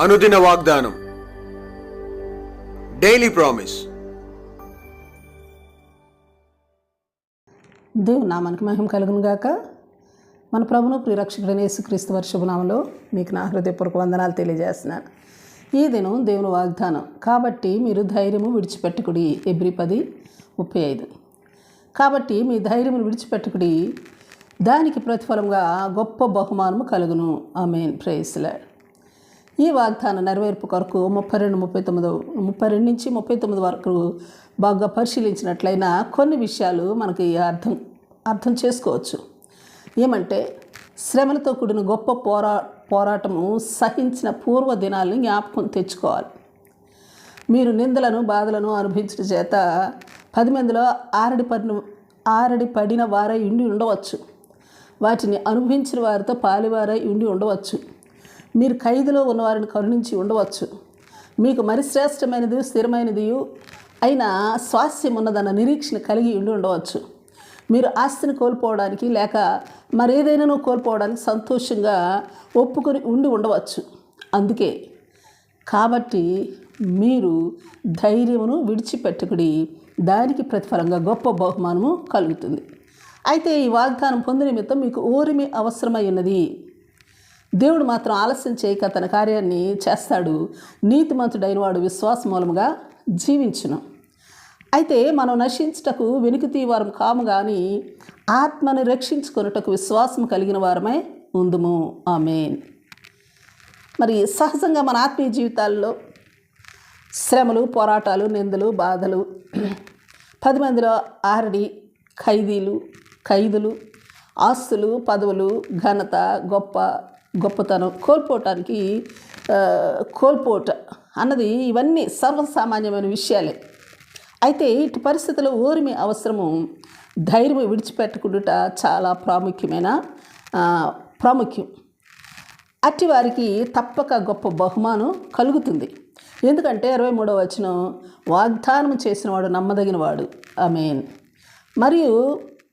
అనుదిన వాగ్దానం. Daily promise దేవుని నామానికి మహిమ కలుగును గాక. మన ప్రభును ప్రియరక్షకుడైన యేసుక్రీస్తు వర్షభనామంలో మీకు నా హృదయపూర్వక వందనాలు తెలియజేస్తున్నాను. ఈ దినం దేవుని వాగ్దానం. కాబట్టి మీరు ధైర్యము విడిచిపెట్టుకుడి. ఎబ్రి పది ముప్పై ఐదు. కాబట్టి మీ ధైర్యమును విడిచిపెట్టుకుడి. దానికి ప్రతిఫలంగా గొప్ప బహుమానము కలుగును. ఆమెన్. ప్రేయస్లాడ్ ఈ వాగ్దాన నెరవేర్పు కొరకు ముప్పై రెండు ముప్పై తొమ్మిది ముప్పై రెండు నుంచి ముప్పై తొమ్మిది వరకు బాగా పరిశీలించినట్లయినా కొన్ని విషయాలు మనకి అర్థం అర్థం చేసుకోవచ్చు. ఏమంటే శ్రమలతో కూడిన గొప్ప పోరా పోరాటము సహించిన పూర్వ దినాలను జ్ఞాపకం తెచ్చుకోవాలి. మీరు నిందలను బాధలను అనుభవించిన చేత పది మందిలో ఆరడి పడిన ఆరడి పడిన వారై ఉండి ఉండవచ్చు. వాటిని అనుభవించిన వారితో పాలివారై ఉండి ఉండవచ్చు. మీరు ఖైదులో ఉన్నవారిని కరుణించి ఉండవచ్చు. మీకు మరి శ్రేష్టమైనది స్థిరమైనది అయిన స్వాస్థ్యం ఉన్నదన్న నిరీక్షణ కలిగి ఉండి ఉండవచ్చు. మీరు ఆస్తిని కోల్పోవడానికి లేక మరేదైనా కోల్పోవడానికి సంతోషంగా ఒప్పుకొని ఉండి ఉండవచ్చు. అందుకే కాబట్టి మీరు ధైర్యమును విడిచిపెట్టుకుడి దానికి ప్రతిఫలంగా గొప్ప బహుమానము కలుగుతుంది. అయితే ఈ వాగ్దానం పొందిన నిమిత్తం మీకు ఓరిమి అవసరమై ఉన్నది. దేవుడు మాత్రం ఆలస్యం చేయక తన కార్యాన్ని చేస్తాడు. నీతిమంతుడైన వాడు విశ్వాస మూలముగా జీవించును. అయితే మనం నశించుటకు వెనుక తీవారం కాము కానీ ఆత్మను రక్షించుకొనుటకు విశ్వాసం కలిగిన వారమే ఉందుము. ఆమెన్. మరి సహజంగా మన ఆత్మీయ జీవితాల్లో శ్రమలు పోరాటాలు నిందలు బాధలు పది మందిలో ఆరడి ఖైదీలు ఖైదులు ఆస్తులు పదవులు ఘనత గొప్ప గొప్పతనం కోల్పోవటానికి కోల్పోట అన్నది ఇవన్నీ సర్వసామాన్యమైన విషయాలే. అయితే ఇటు పరిస్థితుల్లో ఓరిమి అవసరము ధైర్యం విడిచిపెట్టుకుంటుట చాలా ప్రాముఖ్యమైన ప్రాముఖ్యం. అట్టి వారికి తప్పక గొప్ప బహుమానం కలుగుతుంది. ఎందుకంటే ఇరవై మూడవ వచనం వాగ్దానం చేసినవాడు నమ్మదగినవాడు. ఐ మీన్ మరియు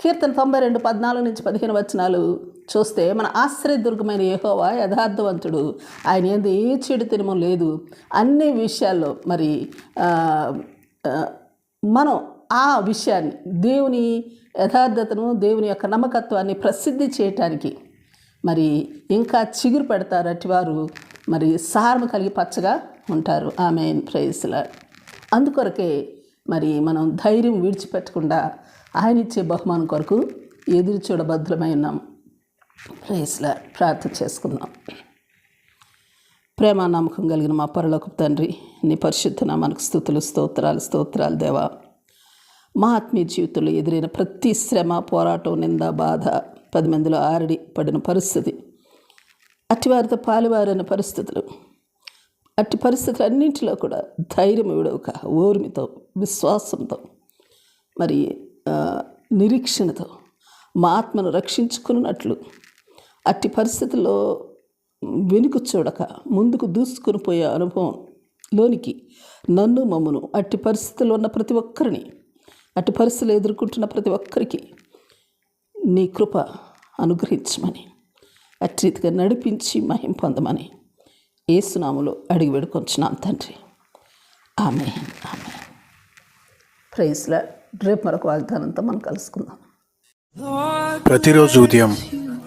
కీర్తన తొంభై రెండు పద్నాలుగు నుంచి పదిహేను వచనాలు చూస్తే మన ఆశ్రయదుర్గమైన యెహోవా యథార్థవంతుడు. ఆయన ఏంది? ఏ చెడు తినము లేదు. అన్ని విషయాల్లో మరి మనం ఆ విషయాన్ని దేవుని యథార్థతను దేవుని యొక్క నమ్మకత్వాన్ని ప్రసిద్ధి చేయటానికి మరి ఇంకా చిగురు పెడతారు అటివారు మరి సారము కలిగి పచ్చగా ఉంటారు. ఆమె ప్రేయస్లా అందుకొరకే మరి మనం ధైర్యం విడిచిపెట్టకుండా ఆయన ఇచ్చే బహుమానం కొరకు ఎదురు చూడబద్ధులమై ఉన్నాము ప్రేస్లా ప్రార్థన చేసుకుందాం. ప్రేమ నమ్మకం కలిగిన మా పరలోకపు తండ్రి నీ పరిశుద్ధన మనకు స్థుతులు స్తోత్రాలు స్తోత్రాలు దేవా. మా ఆత్మీయ జీవితంలో ఎదురైన ప్రతి శ్రమ పోరాటం నింద బాధ పది మందిలో ఆరడి పడిన పరిస్థితి అట్టివారితో పాలువారైన పరిస్థితులు అట్టి పరిస్థితులు అన్నింటిలో కూడా ధైర్యం ఇవ్వడవుక ఓర్మితో విశ్వాసంతో మరి నిరీక్షణతో మా ఆత్మను రక్షించుకున్నట్లు అట్టి పరిస్థితుల్లో వెనుక చూడక ముందుకు దూసుకుని పోయే అనుభవం లోనికి నన్ను మమ్మను. అట్టి పరిస్థితుల్లో ఉన్న ప్రతి ఒక్కరిని అట్టి పరిస్థితులు ఎదుర్కొంటున్న ప్రతి ఒక్కరికి నీ కృప అనుగ్రహించమని అట్టి రీతిగా నడిపించి మహిం పొందమని ఏసునాములో అడిగి వేడుకొంచున్నాం తండ్రి. ఆమె ఆమె ప్రైస్లా రేపు మరొక వాగ్దానంతో మనం కలుసుకుందాం. ప్రతిరోజు ఉదయం